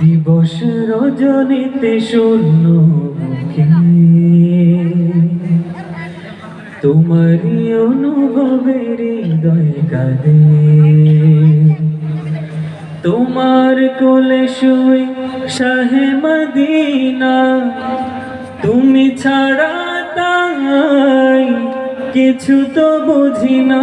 দিবস রজনীতে শূন্য মুখে। তোমারই অনুভবের হৃদয় কাঁদে। তোমার কোলে শুই শাহে মদিনা, তুমি ছাড়া তাই কিছু তো বুঝি না।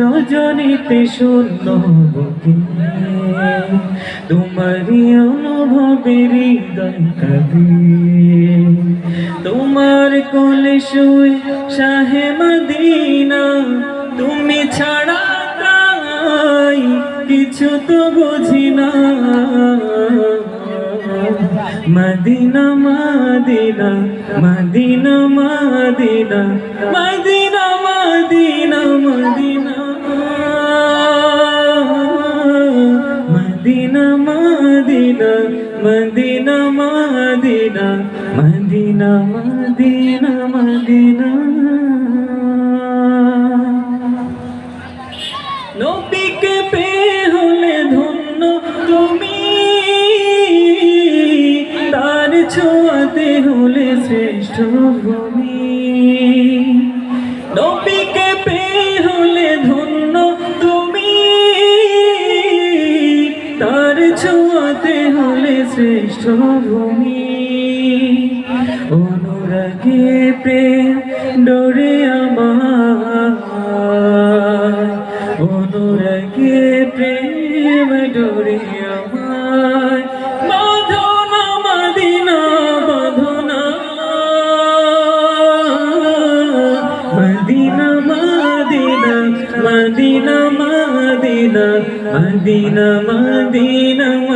রজনীতে শূন্য বুকে তোমারই অনুভবের তোমার কোলে শুই শাহে মদিনা, তুমি ছাড়া তাই কিছু তো বুঝি না। মদিনা মদিনা মদিনা মদিনা মদিনা মদিনা মদিনা মদিনা মদিনা মদিনা মদিনা নবীকে পে হলে ধন্য তার ছোঁয়াতে হলে শ্রেষ্ঠ ভূমি নবীকে ছোঁয়াতে হলে শ্রেষ্ঠ ভূমি। অনুরাগে প্রেম ডোরে আমার। অনুরাগে প্রেম ডোরে আমার। বাঁধনা মদিনা বাঁধনা মদিনা মদিনা মদিনা মদিনা